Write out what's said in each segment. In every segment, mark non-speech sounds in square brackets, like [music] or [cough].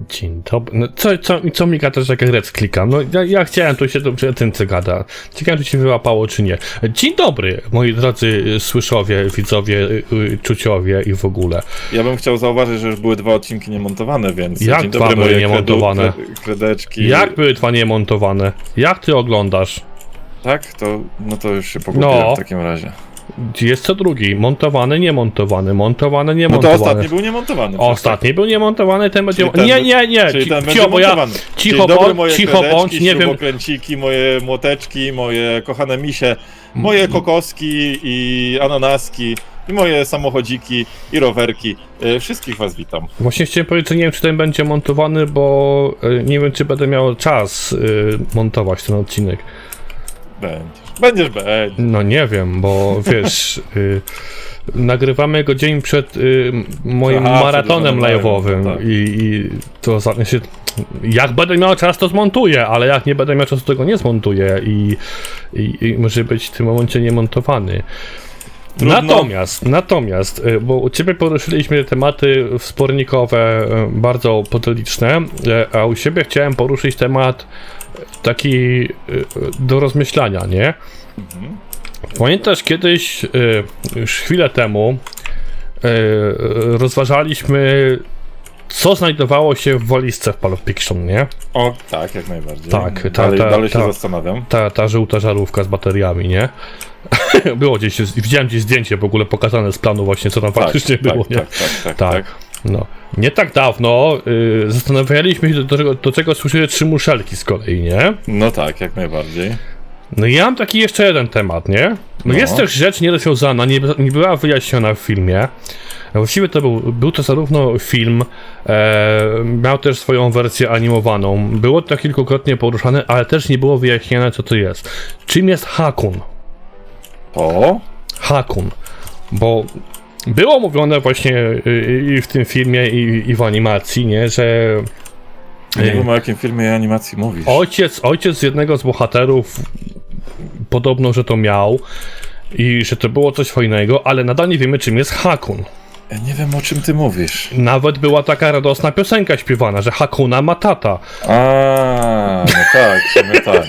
Dzień dobry. No co, co, co mi gadasz, jak rec klikam? No ja, ja chciałem, tu się to przy tym co gada. Ciekawe, czy się wyłapało, czy nie. Dzień dobry, moi drodzy y, słyszowie, widzowie, y, y, czuciowie i w ogóle. Ja bym chciał zauważyć, że już były dwa odcinki niemontowane, więc Jak dzień dwa dobry były moje niemontowane? Kredu, kredeczki. Jak były dwa niemontowane? Jak ty oglądasz? Tak? To, no to już się pogubiłem No. w takim razie. Jest co drugi. Montowany, niemontowany, montowany, No to niemontowany. ostatni był niemontowany. Ostatni był niemontowany, ten będzie... Ten nie, nie, nie, Czyli ten będzie cicho, bo ja... Cicho, dobry, bądź, cicho bądź, nie wiem... śrubokręciki, moje młoteczki, moje kochane misie, moje kokoski i ananaski i moje samochodziki i rowerki. E, Wszystkich was witam. Właśnie chciałem powiedzieć, że nie wiem, czy ten będzie montowany, bo y, nie wiem, czy będę miał czas y, montować ten odcinek. Będziesz. Będziesz, będziesz. No nie wiem, bo wiesz, y, nagrywamy go dzień przed y, moim Aha, maratonem przed live'em, live'owym tak. i, i to znaczy, jak będę miał czas, to zmontuję, ale jak nie będę miał czasu, to go nie zmontuję i, i, i może być w tym momencie niemontowany. Trudno. Natomiast, natomiast, y, bo u Ciebie poruszyliśmy tematy wspornikowe y, bardzo podeliczne, y, a u siebie chciałem poruszyć temat taki y, do rozmyślania, nie? Mhm. Pamiętasz kiedyś, y, już chwilę temu, y, rozważaliśmy, co znajdowało się w walizce w Pulp Fiction, nie? O, tak, jak najbardziej. Tak, ta- dalej, ta- dalej się ta- zastanawiam. Ta, ta żółta żarówka z bateriami, nie? [laughs] było gdzieś, widziałem gdzieś zdjęcie w ogóle pokazane z planu właśnie, co tam faktycznie tak, było, tak, nie? tak, tak, tak, Tak. No. Nie tak dawno y, zastanawialiśmy się, do, do, czego- do czego służyły trzy muszelki z kolei, nie? No tak, jak najbardziej. No i ja mam taki jeszcze jeden temat, nie? No, No. jest też rzecz nierozwiązana, nie, nie była wyjaśniona w filmie. Właściwie to był, był to zarówno film, e, miał też swoją wersję animowaną. Było to kilkukrotnie poruszane, ale też nie było wyjaśnione, co to jest. Czym jest Hakun? To? Hakun. Bo było mówione właśnie y, i w tym filmie, i, i w animacji, nie, że Nie Ej. wiem o jakim filmie i animacji mówisz. Ojciec, ojciec jednego z bohaterów podobno, że to miał i że to było coś fajnego, ale nadal nie wiemy czym jest Hakun. Ja nie wiem o czym ty mówisz. Nawet była taka radosna piosenka śpiewana, że Hakuna ma tata. A, no tak, sumie tak.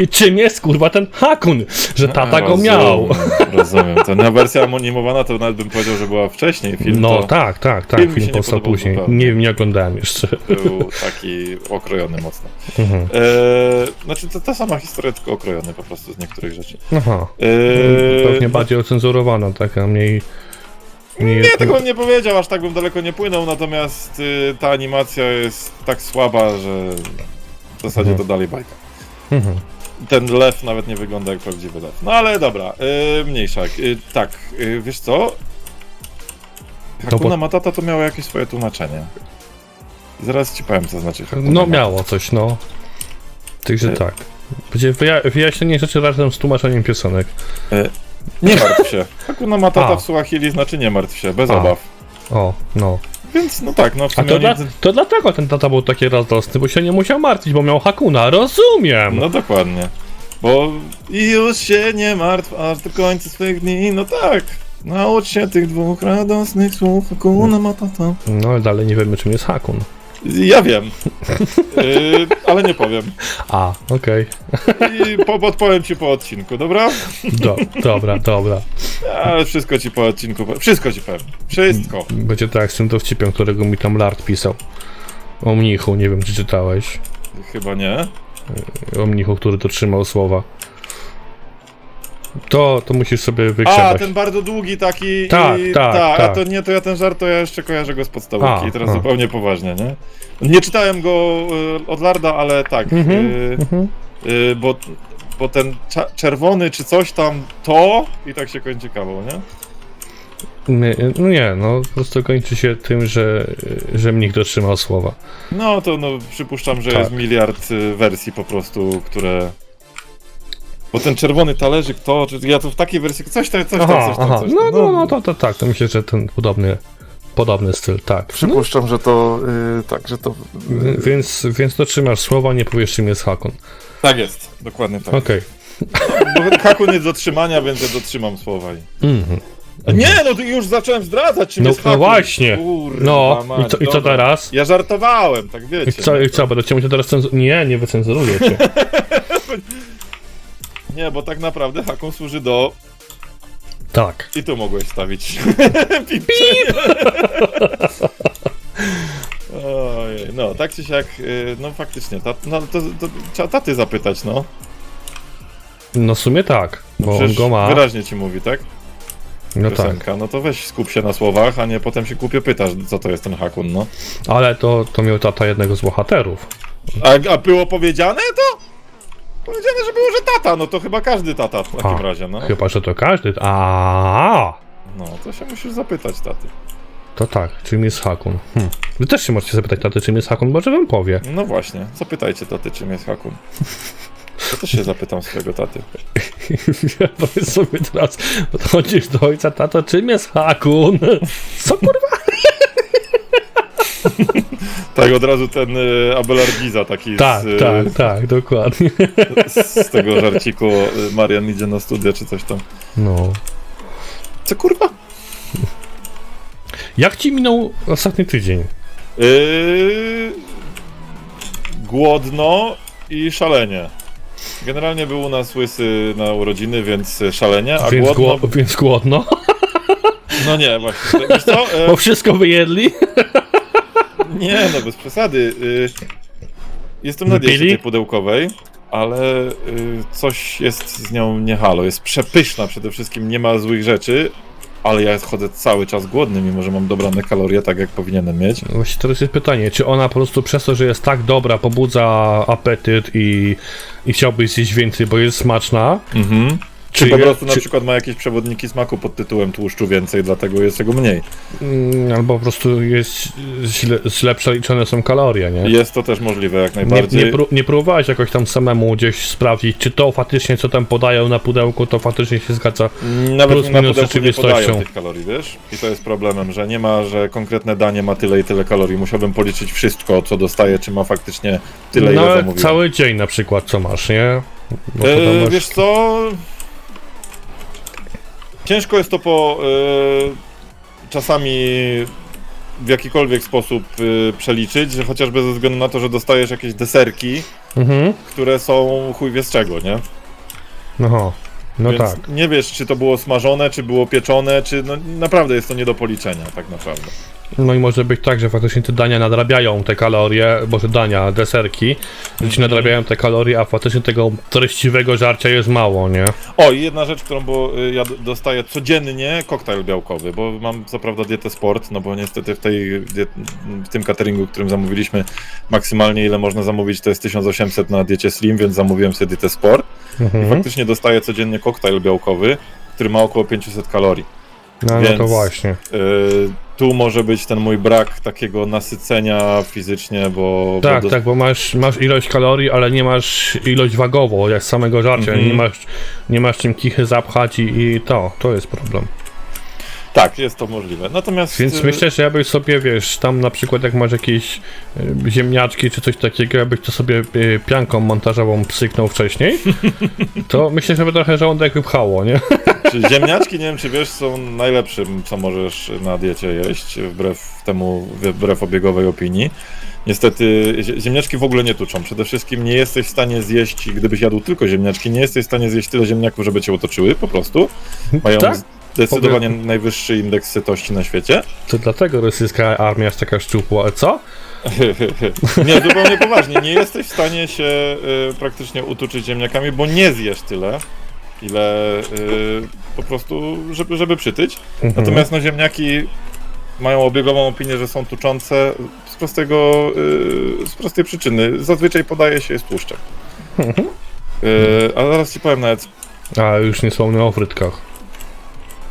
I czym jest kurwa ten Hakun? Że tata go miał. [laughs] Rozumiem. To na wersja animowana to nawet bym powiedział, że była wcześniej. Film No to tak, tak, tak, film film nie powstał później. zupełnie. Nie nie oglądałem jeszcze. był taki okrojony mocno. Mhm. E, znaczy to ta sama historia, tylko okrojony po prostu z niektórych rzeczy. Aha. E, Pewnie bardziej ocenzurowana, taka mniej... mniej Nie, tego bym nie powiedział, aż tak bym daleko nie płynął, natomiast y, ta animacja jest tak słaba, że w zasadzie Mhm. to dalej bajka. Mhm. Ten lew nawet nie wygląda jak prawdziwy lew. No ale dobra, y, mniejsza. Y, tak, y, wiesz co? Hakuna bo- Matata to miało jakieś swoje tłumaczenie. Zaraz ci powiem, co znaczy Hakuna No Matata. miało coś, no. Także E- tak. Będzie wyja- wyjaśnienie rzeczy razem z tłumaczeniem piosenek. Nie martw się. Hakuna Matata A. w Suahili znaczy nie martw się, bez A. obaw. O, no. Więc no tak, no w A to, dla, to dlatego ten tata był taki radosny, bo się nie musiał martwić, bo miał Hakuna, rozumiem! No dokładnie. Bo i już się nie martw, aż do końca swych dni, no tak. Naucz się tych dwóch radosnych słów, Hakuna Matata. No ale dalej nie wiemy czym jest Hakun. Ja wiem, yy, [laughs] ale nie powiem. A, okej. I po, podpowiem ci po odcinku, dobra? Do, dobra, dobra. Ale wszystko ci po odcinku powiem. Wszystko ci powiem. Wszystko. Będzie tak z tym dowcipem, którego mi tam Lard pisał. O mnichu, nie wiem czy czytałeś. Chyba nie. O mnichu, który dotrzymał słowa. To, to musisz sobie A, wygrzebać. ten bardzo długi taki. Tak, i, tak, A tak. to nie, to ja ten żart to ja jeszcze kojarzę go z podstawówki. A, I teraz a. zupełnie poważnie, nie? Nie czytałem go y, od Larda, ale tak. Mhm, y, mhm. Y, bo, bo ten cza- czerwony czy coś tam to i tak się kończy kawą, nie? Nie, no nie, no po prostu kończy się tym, że, że mnich dotrzymał słowa. No to no przypuszczam, że Tak. jest miliard y, wersji po prostu, które... Bo ten czerwony talerzyk to, czy ja to w takiej wersji, coś tam, coś tam, Aha, coś tam, coś No, tam. no, no, to, to tak, to myślę, że ten podobny, podobny styl, tak. No, Przypuszczam, że to, y, tak, że to... więc, więc dotrzymasz słowa, nie powiesz czym jest Hakon. Tak jest, dokładnie tak. Okej. Bo Hakun jest do trzymania, więc ja dotrzymam słowa i... Mhm. Nie, no to już zacząłem zdradzać, czym No, jest no właśnie. Kurwa, No, mać, i co, i co dobra. teraz? Ja żartowałem, tak wiecie. I co, i co, będę cię musiał teraz cenzurować? Nie, nie wycenzuruję cię. [laughs] Nie, bo tak naprawdę Hakun służy do... Tak. I tu mogłeś stawić. [laughs] Pip! [laughs] tak czy siak, y, no faktycznie, tat, no to, to trzeba taty zapytać, no. No w sumie tak, bo on Przecież go ma. wyraźnie ci mówi, tak? No tak. Piosenka. No to weź skup się na słowach, a nie potem się głupio pytasz, co to jest ten Hakun, no. Ale to, to miał tata jednego z bohaterów. A, a było powiedziane to? Powiedziane, że było, że tata, no to chyba każdy tata w takim A, razie, no. Chyba, że to każdy. A, No, to się musisz zapytać taty. To tak, czym jest Hakun? Hm. Wy też się możecie zapytać taty, czym jest Hakun, może wam powie. No właśnie, zapytajcie taty, czym jest Hakun. Ja też się zapytam swojego taty. [laughs] Powiedz sobie teraz, podchodzisz do ojca, tato, czym jest Hakun? Co kurwa? [laughs] Tak, od razu ten y, Abelard Giza taki Tak, z, y, tak, tak, dokładnie. z tego żarciku y, Marian idzie na studia czy coś tam. No. Co kurwa? Jak ci minął ostatni tydzień? Yy, głodno i szalenie. Generalnie był u nas łysy na urodziny, więc szalenie, a Więc, głodno... gło- więc głodno? [laughs] No nie, właśnie. Wiesz co? E, [laughs] Bo wszystko wyjedli? [laughs] nie, no bez przesady. Y, jestem na diecie tej pudełkowej, ale y, coś jest z nią nie halo. Jest przepyszna przede wszystkim, nie ma złych rzeczy, ale ja chodzę cały czas głodny, mimo że mam dobrane kalorie, tak jak powinienem mieć. Właśnie teraz jest pytanie, czy ona po prostu przez to, że jest tak dobra, pobudza apetyt i, i chciałbyś zjeść więcej, bo jest smaczna? Mhm. Czy, Czy po prostu na czy- przykład ma jakieś przewodniki smaku pod tytułem tłuszczu więcej, dlatego jest tego mniej. Mm, Albo po prostu jest źle, źle przeliczone są kalorie, nie? Jest to też możliwe jak Nie, najbardziej. nie, pró- nie próbowałeś jakoś tam samemu gdzieś sprawdzić, czy to faktycznie, co tam podają na pudełku, to faktycznie się zgadza. Nawet plus na minus nie rzeczywistością. tych kalorii, wiesz? I to jest problemem, że nie ma, że konkretne danie ma tyle i tyle kalorii. Musiałbym policzyć wszystko, co dostaję, czy ma faktycznie tyle, no ile zamówiłem. cały dzień na przykład, co masz, nie? Bo E, masz- wiesz co? Ciężko jest to po e, czasami w jakikolwiek sposób e, przeliczyć, że chociażby ze względu na to, że dostajesz jakieś deserki, Mhm. które są chuj wie z czego, nie? Aha. No Więc tak. nie wiesz, czy to było smażone, czy było pieczone, czy no naprawdę jest to nie do policzenia, tak naprawdę. No i może być tak, że faktycznie te dania nadrabiają te kalorie, boże dania, deserki, że ci nadrabiają te kalorie, a faktycznie tego treściwego żarcia jest mało, nie? O, i jedna rzecz, którą bo y, ja d- dostaję codziennie, koktajl białkowy, bo mam co prawda dietę sport, no bo niestety w, tej, diet- w tym cateringu, którym zamówiliśmy, maksymalnie ile można zamówić to jest 1800 na diecie slim, więc zamówiłem sobie dietę sport. I Mhm. faktycznie dostaję codziennie koktajl białkowy, który ma około 500 kalorii. No, no Więc- to właśnie. Y, tu może być ten mój brak takiego nasycenia fizycznie, bo... Tak, bo tak, bo masz, masz ilość kalorii, ale nie masz ilość wagową, jak z samego żarcia, Mhm. nie, masz, nie masz czym kichy zapchać i, i to, to jest problem. Tak, jest to możliwe. Natomiast... Więc y, myślę, że ja byś sobie, wiesz, tam na przykład jak masz jakieś y, ziemniaczki czy coś takiego, jakbyś to sobie y, pianką montażową psyknął wcześniej, to [laughs] myślę, że by trochę żołądek wypchało, nie? Czy ziemniaczki, nie wiem czy wiesz, są najlepszym, co możesz na diecie jeść, wbrew temu, wbrew obiegowej opinii. Niestety zie- ziemniaczki w ogóle nie tuczą. Przede wszystkim nie jesteś w stanie zjeść, gdybyś jadł tylko ziemniaczki, nie jesteś w stanie zjeść tyle ziemniaków, żeby cię otoczyły, po prostu. Mają Tak? Zdecydowanie najwyższy indeks sytości na świecie. To dlatego rosyjska armia jest taka szczupła, co? [laughs] nie, zupełnie [laughs] poważnie. Nie jesteś w stanie się y, praktycznie utuczyć ziemniakami, bo nie zjesz tyle, ile y, po prostu, żeby, żeby przytyć. Mhm. Natomiast no, ziemniaki mają obiegową opinię, że są tuczące z prostego, y, z prostej przyczyny. Zazwyczaj podaje się je z tłuszczem. Mhm. Y, a zaraz ci powiem nawet. A już nie są o frytkach.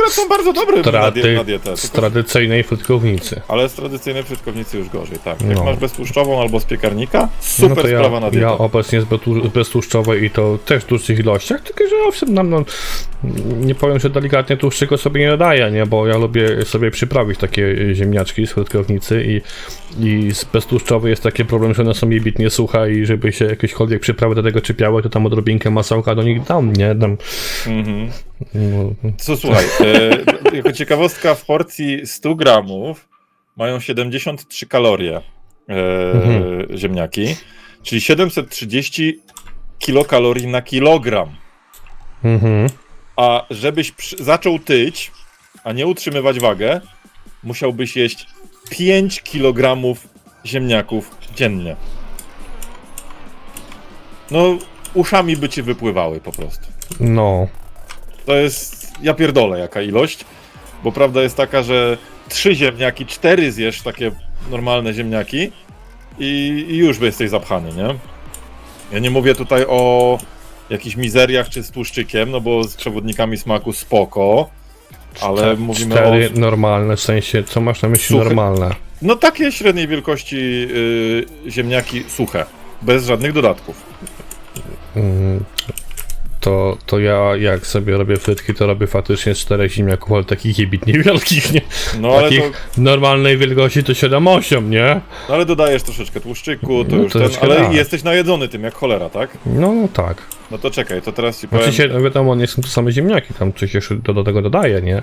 akurat są bardzo dobre Trady, na dietę. z Tylko, tradycyjnej frytkownicy. ale z tradycyjnej frytkownicy już gorzej, tak. Jak No. masz beztłuszczową albo z piekarnika, super no to sprawa ja, na dietę. ja obecnie z beztłuszczowej i to też w dłuższych ilościach, tylko że owszem, nam, no, nie powiem, że delikatnie tłuszczyko sobie nie nadaje, nie, bo ja lubię sobie przyprawić takie ziemniaczki z frytkownicy i, i z beztłuszczowej jest taki problem, że one są jebitnie suche i żeby się jakiekolwiek przyprawy do tego czepiały, to tam odrobinkę masełka do nich dam, nie, dam, Mhm. No, Co słuchaj, e, jako ciekawostka w porcji 100 gramów mają 73 kalorie e, Mhm. ziemniaki, czyli 730 kilokalorii na kilogram. Mhm. A żebyś zaczął tyć, a nie utrzymywać wagę, musiałbyś jeść 5 kilogramów ziemniaków dziennie. No, uszami by ci wypływały po prostu. No. To jest, ja pierdolę jaka ilość, bo prawda jest taka, że trzy ziemniaki, cztery zjesz takie normalne ziemniaki i, i już jesteś zapchany, nie? Ja nie mówię tutaj o jakichś mizeriach czy z tłuszczykiem, no bo z przewodnikami smaku spoko, ale Czte- mówimy Cztery o... normalne, w sensie, co masz na myśli Suchy- normalne? No takie średniej wielkości y, ziemniaki suche, bez żadnych dodatków. Mm, To, to ja jak sobie robię frytki, to robię faktycznie z czterech ziemniaków, ale takich jebitnie wielkich, nie? No ale, to, Takich normalnej wielkości to 7-8, nie? no ale dodajesz troszeczkę tłuszczyku, to No, już ten, ale tak. jesteś najedzony tym jak cholera, tak? No, tak. No to czekaj, to teraz ci powiem, Znaczy się, no wiadomo, nie są to same ziemniaki, tam coś jeszcze do, do tego dodaje, nie?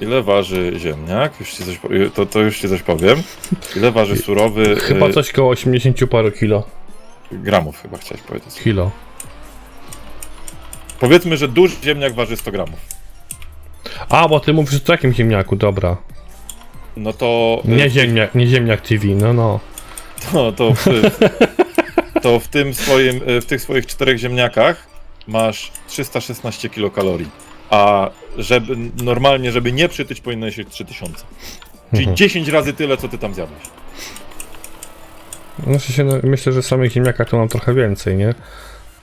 ile waży ziemniak, już ci coś, to, to już ci coś powiem. Ile waży surowy Chyba y, coś koło 80 paru kilo. gramów chyba chciałeś powiedzieć. Kilo. Powiedzmy, że duży ziemniak waży 100 gramów. A, bo ty mówisz o takim ziemniaku, dobra. No to... y, Nie ziemniak, nie ziemniak TV, no no. To, to, w, [laughs] to w tym swoim, y, w tych swoich czterech ziemniakach masz 316 kilokalorii. A żeby, normalnie, żeby nie przytyć, powinieneś jeść 3000. Czyli Mhm. 10 razy tyle, co ty tam zjadłeś. Znaczy się, no, myślę, że samych ziemniakach to mam trochę więcej, nie?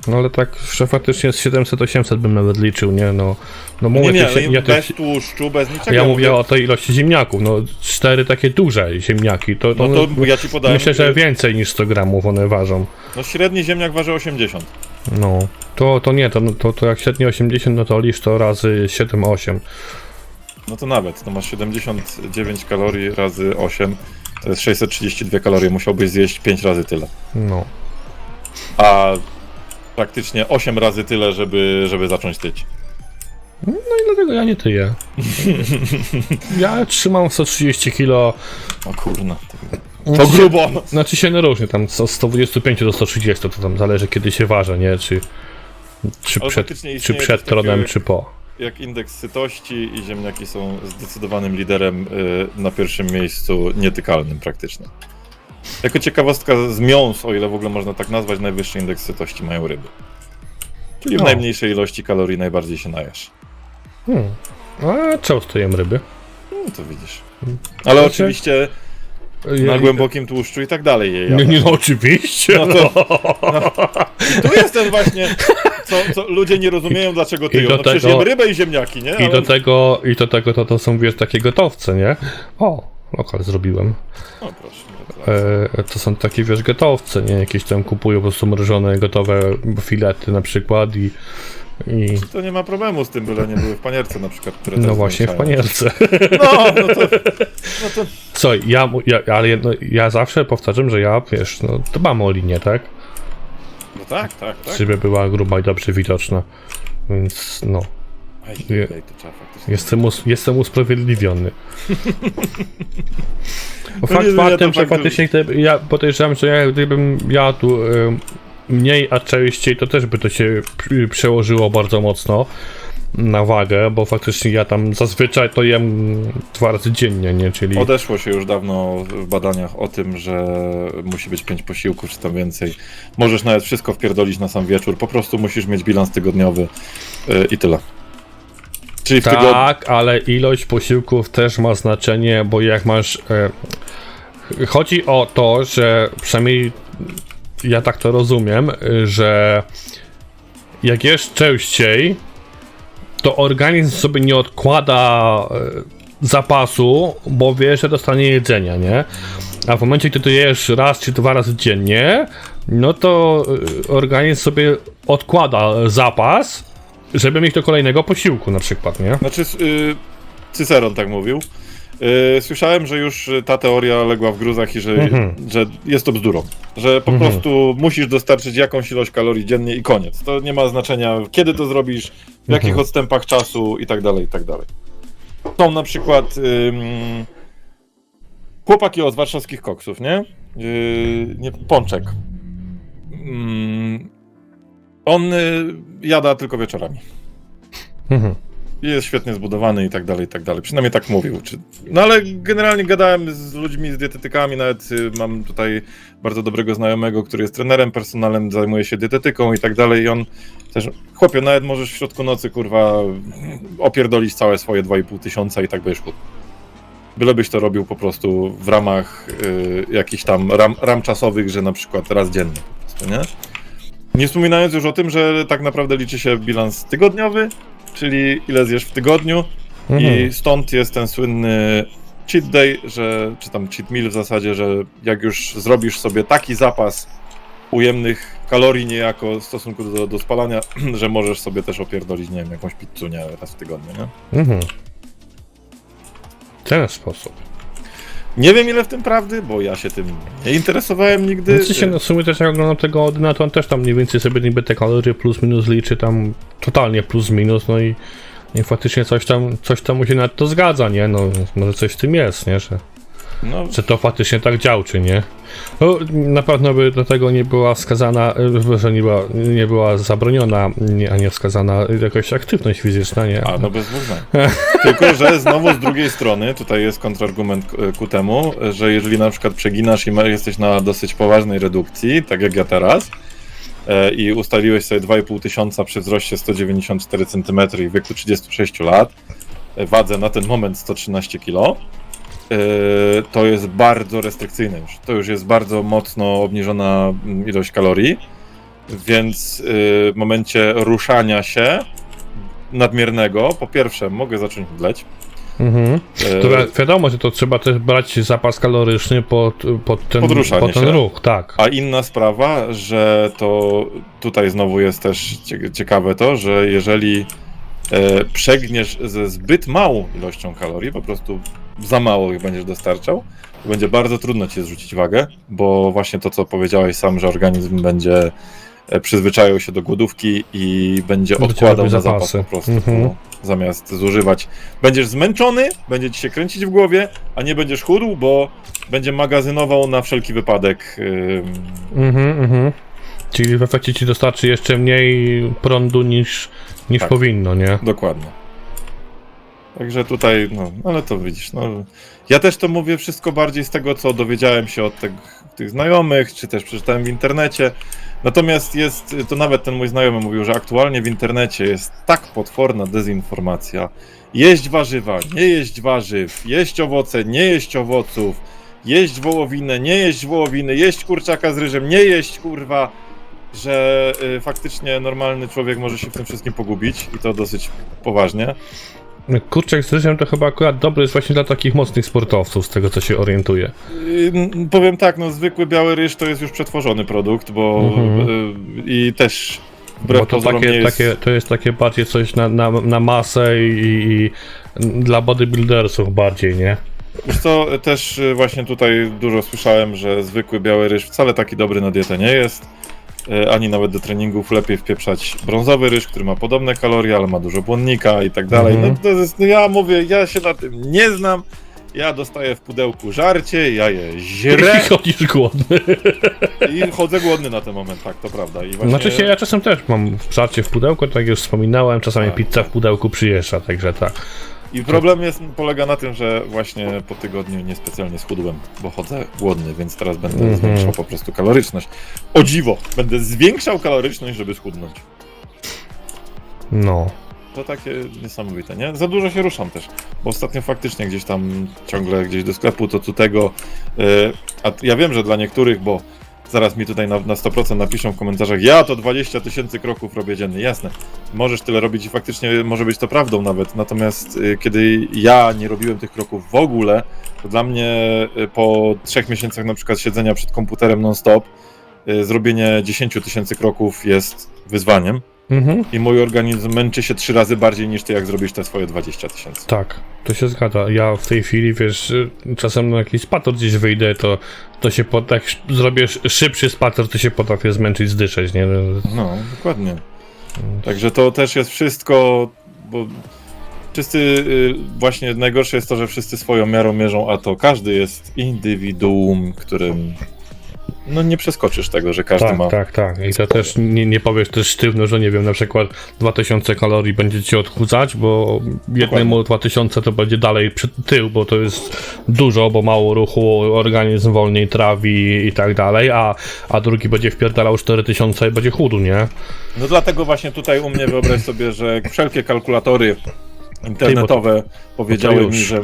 No ale tak, że faktycznie z 700-800 bym nawet liczył, nie? No, no mówię, Nie, nie, tych, ja, bez tych, tłuszczu, bez niczego. ja mówię o tej ilości ziemniaków, no cztery takie duże ziemniaki, to, to, No to ja ci podałem... myślę, że więcej niż 100 gramów one ważą. No średni ziemniak waży 80. No, to, to nie, to, to, to jak średnio 80, no to licz to razy 7-8. No to nawet, to masz 79 kalorii razy 8, to jest 632 kalorie, musiałbyś zjeść 5 razy tyle. No. A praktycznie 8 razy tyle, żeby, żeby zacząć tyć. No i dlatego ja nie tyję. [laughs] Ja trzymam 130 kilo, O kurna, to, to grubo. Znaczy się różnie, tam od 125 do 130, to tam zależy kiedy się waży, nie? Czy, czy, Ale przed, faktycznie czy istnieje przed coś tronem, czy po. Jak indeks sytości i ziemniaki są zdecydowanym liderem y, na pierwszym miejscu, nietykalnym praktycznie. Jako ciekawostka z miąs, o ile w ogóle można tak nazwać, najwyższy indeks sytości mają ryby. Czyli w No. najmniejszej ilości kalorii najbardziej się najesz. Hmm. A często jem ryby. No to widzisz. Ale Znaczy- oczywiście na głębokim tłuszczu i tak dalej je Nie, jadę. nie, no oczywiście. No to, I tu jest ten właśnie, co, co ludzie nie rozumieją, dlaczego ty I do No przecież tego- jem rybę i ziemniaki, nie? I Ale- do tego, i do tego to, to są, wiesz, takie gotowce, nie? O, lokal zrobiłem. O, proszę. gratulacje. E, to są takie, wiesz, gotowce, nie? Jakieś tam kupują po prostu mrożone, gotowe filety na przykład i... i To nie ma problemu z tym, byle nie były w panierce na przykład, które no właśnie, w panierce. No, no to, no to Co, ja, ja, ale jedno, ja zawsze powtarzam, że ja, wiesz, no, dbam o linię, tak? no tak, tak, tak. Żeby była gruba i dobrze widoczna. Więc, no, Je- ej, to trzeba faktycznie. jestem, us, jestem usprawiedliwiony. [laughs] No fakt nie zmienia faktem, że faktu. faktycznie gdyby, ja podejrzewam, że ja, gdybym ja tu y, mniej, a częściej, to też by to się pr- przełożyło bardzo mocno na wagę, bo faktycznie ja tam zazwyczaj to jem dwa razy dziennie, nie? Czyli... Odeszło się już dawno w badaniach o tym, że musi być pięć posiłków, czy tam więcej. Możesz nawet wszystko wpierdolić na sam wieczór, po prostu musisz mieć bilans tygodniowy yy, i tyle. Czyli tygodniu... Tak, ale ilość posiłków też ma znaczenie, bo jak masz. E, chodzi o to, że przynajmniej ja tak to rozumiem, że jak jesz częściej, to organizm sobie nie odkłada e, zapasu, bo wie, że dostanie jedzenia, nie? A w momencie, gdy to jesz raz czy dwa razy dziennie, no to y, organizm sobie odkłada zapas, żeby mieć do kolejnego posiłku na przykład, nie? Znaczy, yy, Cyceron tak mówił. Yy, słyszałem, że już ta teoria legła w gruzach i że, Mhm. że jest to bzdurą. Że po Mhm. prostu musisz dostarczyć jakąś ilość kalorii dziennie i koniec. To nie ma znaczenia, kiedy to zrobisz, w jakich Mhm. odstępach czasu i tak dalej, i tak dalej. Są na przykład ym, chłopaki od warszawskich koksów, nie? Yy, nie Pączek. Ym, on y, jada tylko wieczorami. Mhm. Jest świetnie zbudowany i tak dalej, i tak dalej. Przynajmniej tak mówił. Czy... No ale generalnie gadałem z ludźmi, z dietetykami, nawet y, mam tutaj bardzo dobrego znajomego, który jest trenerem personalnym, zajmuje się dietetyką i tak dalej i on też, chłopie, nawet możesz w środku nocy, kurwa, opierdolić całe swoje 2,5 tysiąca i tak będziesz chudł. Bylebyś to robił po prostu w ramach y, jakichś tam ram, ram czasowych, że na przykład raz dziennie po prostu, nie? Nie wspominając już o tym, że tak naprawdę liczy się bilans tygodniowy, czyli ile zjesz w tygodniu Mhm. i stąd jest ten słynny cheat day, że, czy tam cheat meal w zasadzie, że jak już zrobisz sobie taki zapas ujemnych kalorii niejako w stosunku do, do spalania, [clears throat] że możesz sobie też opierdolić, nie wiem, jakąś pizzunię raz w tygodniu, nie? Mhm. W ten sposób. Nie wiem ile w tym prawdy, bo ja się tym nie interesowałem nigdy. Znaczy się, no w sumie też jak oglądam tego Odyna, to on też tam mniej więcej sobie niby te kalorie plus minus liczy tam totalnie plus minus, no i, i faktycznie coś tam, coś tam mu się na to zgadza, nie? No może coś w tym jest, nie? Że, No, że to faktycznie tak działczy, nie? No, na pewno by do tego nie była wskazana, y, że nie była, nie była zabroniona, nie, a nie wskazana jakaś aktywność fizyczna, nie? A, no bez dwóch. [laughs] Tylko, że znowu z drugiej strony, tutaj jest kontrargument k- ku temu, że jeżeli na przykład przeginasz i jesteś na dosyć poważnej redukcji, tak jak ja teraz, e, i ustaliłeś sobie 2,5 tysiąca przy wzroście 194 cm i w wieku 36 lat, e, wadze na ten moment 113 kg, e, to jest bardzo restrykcyjne już. To już jest bardzo mocno obniżona mm, ilość kalorii, więc e, w momencie ruszania się nadmiernego, po pierwsze mogę zacząć mdleć. Mhm. E, To wi- wiadomo, że to trzeba też brać zapas kaloryczny pod, pod ten, pod ten ruch, tak. A inna sprawa, że to tutaj znowu jest też cie- ciekawe to, że jeżeli e, przegniesz ze zbyt małą ilością kalorii, po prostu za mało ich będziesz dostarczał, to będzie bardzo trudno ci zrzucić wagę, bo właśnie to, co powiedziałeś sam, że organizm będzie e, przyzwyczajał się do głodówki i będzie odkładał na zapas po prostu, Mhm. no, zamiast zużywać. Będziesz zmęczony, będzie ci się kręcić w głowie, a nie będziesz chudł, bo będzie magazynował na wszelki wypadek Mhm, mhm. Czyli w efekcie ci dostarczy jeszcze mniej prądu niż, niż Tak. powinno, nie? Dokładnie. Także tutaj, no, ale to widzisz, no. Ja też to mówię wszystko bardziej z tego, co dowiedziałem się od tych, tych znajomych, czy też przeczytałem w internecie. Natomiast jest, to nawet ten mój znajomy mówił, że aktualnie w internecie jest tak potworna dezinformacja. Jeść warzywa, nie jeść warzyw, jeść owoce, nie jeść owoców, jeść wołowinę, nie jeść wołowiny, jeść kurczaka z ryżem, nie jeść kurwa, że y, faktycznie normalny człowiek może się w tym wszystkim pogubić i to dosyć poważnie. Kurczak z ryżem to chyba akurat dobry jest właśnie dla takich mocnych sportowców, z tego co się orientuję. Y, n- Powiem tak, no zwykły biały ryż to jest już przetworzony produkt, bo Mhm. y, i też wbrew Bo to, takie, jest... takie, to jest takie bardziej coś na, na, na masę i, i dla bodybuildersów bardziej, nie? Wiesz co, też y, właśnie tutaj dużo słyszałem, że zwykły biały ryż wcale taki dobry na dietę nie jest, ani nawet do treningów lepiej wpieprzać brązowy ryż, który ma podobne kalorie, ale ma dużo błonnika i tak dalej. Mhm. No to jest, no ja mówię, ja się na tym nie znam, ja dostaję w pudełku żarcie, ja je źrę [laughs] I chodzisz głodny. i chodzę głodny na ten moment, tak, to prawda. I właśnie... Znaczy się, ja czasem też mam żarcie w pudełku, tak jak już wspominałem, czasami Tak. pizza w pudełku przyjeżdża, także tak. I problem jest, polega na tym, że właśnie po tygodniu niespecjalnie schudłem, bo chodzę głodny, więc teraz będę Mhm. zwiększał po prostu kaloryczność. O dziwo, będę zwiększał kaloryczność, żeby schudnąć. No. To takie niesamowite, nie? Za dużo się ruszam też, bo ostatnio faktycznie gdzieś tam ciągle gdzieś do sklepu, to tu tego. Yy, a t- ja wiem, że dla niektórych, bo zaraz mi tutaj na, na 100% napiszą w komentarzach, ja to 20 tysięcy kroków robię dziennie. Jasne, możesz tyle robić i faktycznie może być to prawdą nawet. Natomiast yy, kiedy ja nie robiłem tych kroków w ogóle, to dla mnie yy, po trzech miesiącach na przykład siedzenia przed komputerem non-stop, yy, zrobienie 10 tysięcy kroków jest wyzwaniem. Mhm. I mój organizm męczy się trzy razy bardziej niż ty, jak zrobisz te swoje 20 tysięcy. Tak, to się zgadza. Ja w tej chwili, wiesz, czasem na jakiś spacer gdzieś wyjdę, to, to się po, tak zrobię sz- szybszy spacer, to się potrafię zmęczyć, zdyszeć, nie? No, dokładnie. Także to też jest wszystko, bo wszyscy, y, właśnie najgorsze jest to, że wszyscy swoją miarą mierzą, a to każdy jest indywiduum, którym no nie przeskoczysz tego, że każdy Tak, ma. tak, tak. I to też nie, nie powiesz też sztywno, że nie wiem, na przykład 2000 kalorii będzie ci odchudzać, bo jednemu 2000 to będzie dalej przy tył, bo to jest dużo, bo mało ruchu, organizm wolniej trawi i tak dalej, a, a drugi będzie wpierdalał 4000 i będzie chudł, nie? No dlatego właśnie tutaj u mnie wyobraź sobie, że wszelkie kalkulatory internetowe powiedziały już. mi, że.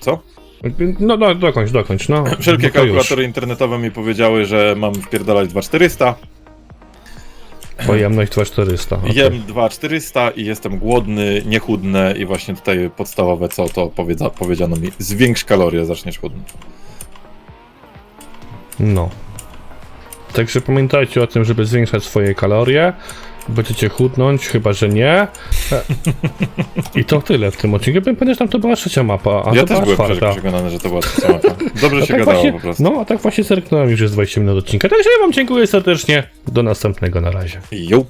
Co? No, no dokończ, dokończ, no. [clears throat] Wszelkie to już. kalkulatory internetowe mi powiedziały, że mam wpierdalać 2400, Pojemność 2400. okej. jem 2400 i jestem głodny, niechudny i właśnie tutaj podstawowe co to powiedza, powiedziano mi, zwiększ kalorie, zaczniesz chudnąć. No. Także pamiętajcie o tym, żeby zwiększać swoje kalorie. Będziecie chudnąć, chyba że nie. I to tyle w tym odcinku. Pamiętasz, tam to była trzecia mapa, a ja to też była byłem czwarta. przekonany, że to była trzecia mapa. Dobrze się tak gadało właśnie, po prostu. no, a tak właśnie zerknąłem już jest 20 minut odcinka. Także ja wam dziękuję serdecznie. Do następnego, na razie. Jo.